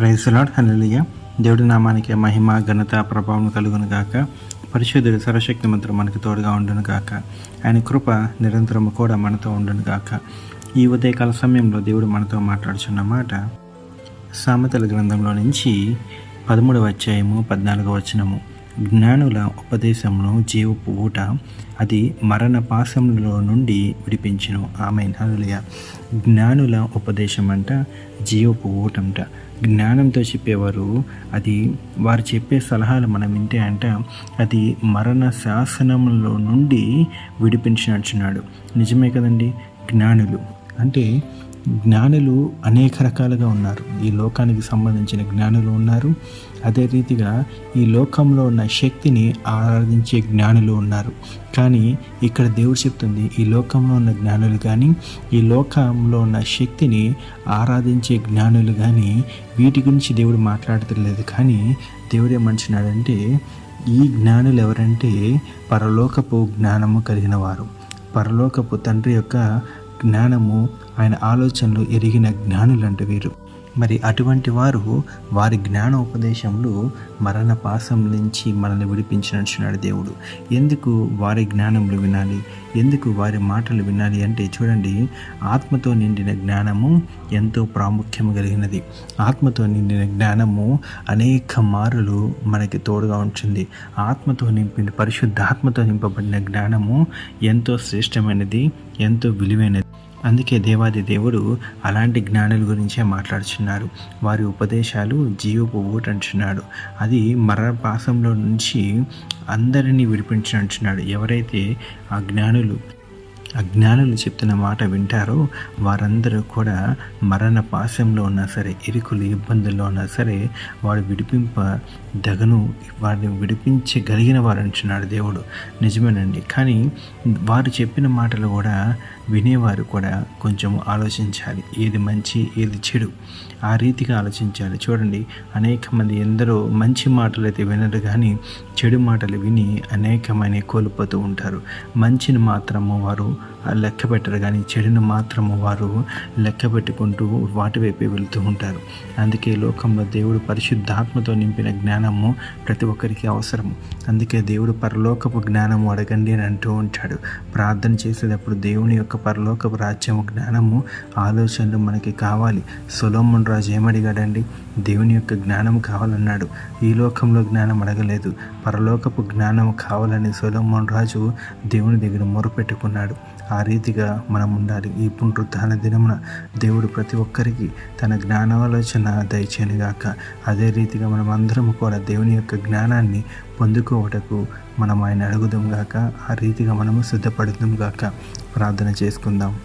Praise lord హలలియ దేవుడి నామానికి మహిమ ఘనత ప్రభావం కలుగును గాక. పరిశుద్ధుడు సర్వశక్తి మంత్రం మనకు తోడుగా ఉండును గాక. ఆయన కృప నిరంతరము కూడా మనతో ఉండును గాక. ఈ ఉదయకాల సమయంలో దేవుడు మనతో మాట్లాడుచున్న మాట సామెతల గ్రంథంలో నుంచి పదమూడవ అధ్యాయము పద్నాలుగో వచనము. జ్ఞానుల ఉపదేశంలో జీవపు ఊట అది మరణ పాశంలో నుండి విడిపించును. ఆమె హనులయ జ్ఞానుల ఉపదేశం అంట జీవపు ఊటంట. జ్ఞానంతో చెప్పేవారు అది వారు చెప్పే సలహాలు మనం వింటే అంట అది మరణ శాసనంలో నుండి విడిపించినట్టున్నాడు. నిజమే కదండి? జ్ఞానులు. అంటే జ్ఞానులు అనేక రకాలుగా ఉన్నారు. ఈ లోకానికి సంబంధించిన జ్ఞానులు ఉన్నారు. అదే రీతిగా ఈ లోకంలో ఉన్న శక్తిని ఆరాధించే జ్ఞానులు ఉన్నారు. కానీ ఇక్కడ దేవుడు చెప్తుంది ఈ లోకంలో ఉన్న జ్ఞానులు కానీ ఈ లోకంలో ఉన్న శక్తిని ఆరాధించే జ్ఞానులు కానీ వీటి గురించి దేవుడు మాట్లాడతలేదు కానీ దేవుడు ఏమంటున్నాడంటే ఈ జ్ఞానులు ఎవరంటే పరలోకపు జ్ఞానము కలిగిన వారు. పరలోకపు తండ్రి యొక్క జ్ఞానము ఆయన ఆలోచనలు ఎరిగిన జ్ఞానులంటే వీరు. మరి అటువంటి వారు వారి జ్ఞాన ఉపదేశంలో మరణ పాసం నుంచి మనల్ని విడిపించినట్టున్నాడు దేవుడు. ఎందుకు వారి జ్ఞానములు వినాలి? ఎందుకు వారి మాటలు వినాలి అంటే చూడండి ఆత్మతో నిండిన జ్ఞానము ఎంతో ప్రాముఖ్యం కలిగినది. ఆత్మతో నిండిన జ్ఞానము అనేక మారులు మనకి తోడుగా ఉంటుంది. ఆత్మతో నింపిన పరిశుద్ధ ఆత్మతో నింపబడిన జ్ఞానము ఎంతో శ్రేష్టమైనది ఎంతో విలువైనది. అందుకే దేవాది దేవుడు అలాంటి జ్ఞానుల గురించే మాట్లాడుచున్నారు. వారి ఉపదేశాలు జీవపు ఊట అంటున్నాడు. అది మరణపాసంలో నుంచి అందరినీ విడిపించంటున్నాడు ఎవరైతే ఆ జ్ఞానులు అజ్ఞానులు చెప్తున్న మాట వింటారో వారందరూ కూడా మరణ పాశంలో ఉన్నా సరే ఇరుకులు ఇబ్బందుల్లో ఉన్నా సరే వాడు విడిపింప దగను వాడిని విడిపించగలిగిన వారు అంటున్నాడు దేవుడు. నిజమేనండి. కానీ వారు చెప్పిన మాటలు కూడా వినేవారు కూడా కొంచెం ఆలోచించాలి. ఏది మంచి ఏది చెడు? ఆ రీతిగా ఆలోచించాలి. చూడండి అనేక మంది ఎందరో మంచి మాటలు అయితే వినరు కానీ చెడు మాటలు విని అనేకమైన కోల్పోతూ ఉంటారు. మంచిని మాత్రము వారు లెక్క పెట్టరు. కానీ చెడును మాత్రము వారు లెక్క పెట్టుకుంటూ వాటి వైపే వెళుతూ ఉంటారు. అందుకే లోకంలో దేవుడు పరిశుద్ధాత్మతో నింపిన జ్ఞానము ప్రతి ఒక్కరికి అవసరము. అందుకే దేవుడు పరలోకపు జ్ఞానము అడగండి అని అంటూ ఉంటాడు. ప్రార్థన చేసేటప్పుడు దేవుని యొక్క పరలోకపు రాజ్యము జ్ఞానము ఆలోచనలు మనకి కావాలి. సొలోమన్ రాజు ఏమడిగాడండి? దేవుని యొక్క జ్ఞానం కావాలన్నాడు. ఈ లోకంలో జ్ఞానం అడగలేదు. పరలోకపు జ్ఞానం కావాలని సొలోమన్ రాజు దేవుని దగ్గర మొరపెట్టుకున్నాడు. ఆ రీతిగా మనం ఉండాలి. ఈ పునరుద్ధాన దినమున దేవుడు ప్రతి ఒక్కరికి తన జ్ఞానాలోచన దయచేయనుగాక అదే రీతిగా మనం అందరము కూడా దేవుని యొక్క జ్ఞానాన్ని పొందుకోవటకు మనం ఆయన అడుగుదాం గాక. ఆ రీతిగా మనము సిద్ధపడుదాం గాక. ప్రార్థన చేసుకుందాం.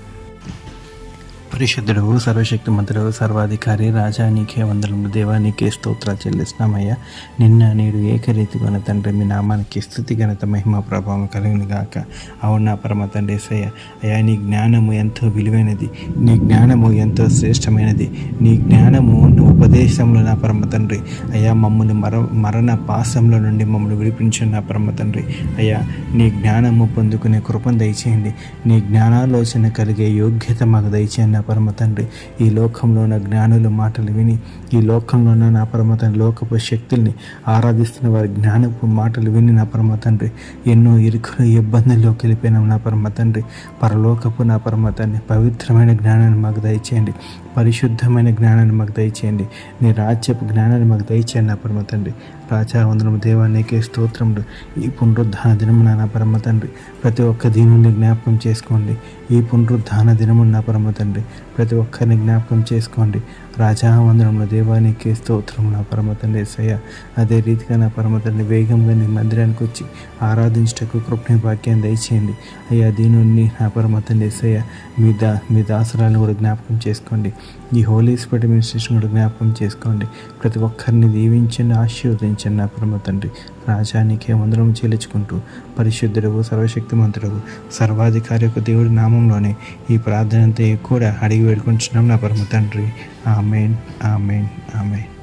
పరిశుద్ధుడు సర్వశక్తి మంత్రుడు సర్వాధికారి రాజా నీకే వందలము దేవా నీకే స్తోత్రాలు చెల్లిస్తున్నామయ్యా. నిన్న నేడు ఏకరీతిగా తండ్రి మీ నామానికి స్థుతి ఘనత మహిమ ప్రభావం కలిగిన గాక. అవునా పరమ తండ్రి సయ్య అయ్యా నీ జ్ఞానము ఎంతో విలువైనది నీ జ్ఞానము ఎంతో శ్రేష్టమైనది నీ జ్ఞానము ఉపదేశంలో నా పరమ తండ్రి. అయ్యా మమ్మల్ని మర మరణ పాసంలో నుండి మమ్మల్ని విడిపించిన నా పరమ తండ్రి. అయ్యా నీ జ్ఞానము పొందుకునే కృపను దయచేయండి. నీ జ్ఞానాలోచన కలిగే యోగ్యత మాకు దయచేయండి పరమ తండ్రి ఈ లోకంలో ఉన్న జ్ఞానుల మాటలు విని ఈ లోకంలో ఉన్న నా పరమ తండ్రి లోకపు శక్తుల్ని ఆరాధిస్తున్న వారి జ్ఞానపు మాటలు విని నా పరమ తండ్రి ఎన్నో ఇరుకులు ఇబ్బందుల్లోకి వెళ్ళిపోయినాం నా పరమ తండ్రి పరలోకపు నా పరమ తండ్రి పవిత్రమైన జ్ఞానాన్ని మాకు దయచేయండి. పరిశుద్ధమైన జ్ఞానాన్ని మాకు దయచేయండి. నీ రాజ్యపు జ్ఞానాన్ని మాకు దయచేయండి నా పరమ తండ్రి. రాచావందనము దేవానికి స్తోత్రములు. ఈ పునరుద్ధాన దినమున నా పరమ తండ్రి ప్రతి ఒక్క దీనుని జ్ఞాపకం చేసుకోండి. ఈ పునరుద్ధాన దినమున నా పరమ తండ్రి ప్రతి ఒక్కరిని జ్ఞాపకం చేసుకోండి. రాజావందనంలో దేవానికి స్తోత్రము నా పరమ తండ్రి సయ అదే రీతిగా నా పరమ తండ్రి వేగంగా నీ మందిరానికి వచ్చి ఆరాధించటకు కృపణ వాక్యాన్ని దయచేయండి. అయ్యా దీనుని నా పరమ తండ్రి సయ మీ దా మీ దాసరాలను కూడా జ్ఞాపకం చేసుకోండి. ఈ హోలీ స్పిరిట్ మినిస్ట్రేషన్ కూడా జ్ఞాపకం చేసుకోండి. ప్రతి ఒక్కరిని దీవించండి ఆశీర్వదించండి. నా పరమ తండ్రి రాజానికే వందనం చెల్లించుకుంటూ పరిశుద్ధుడు సర్వశక్తిమంతుడు సర్వాధికారి యొక్క దేవుడి నామంలోనే ఈ ప్రార్థనంతా ఎక్కువ కూడా అడిగి వేడుకుంటున్నాం నా పరమ తండ్రి. Amen amen amen.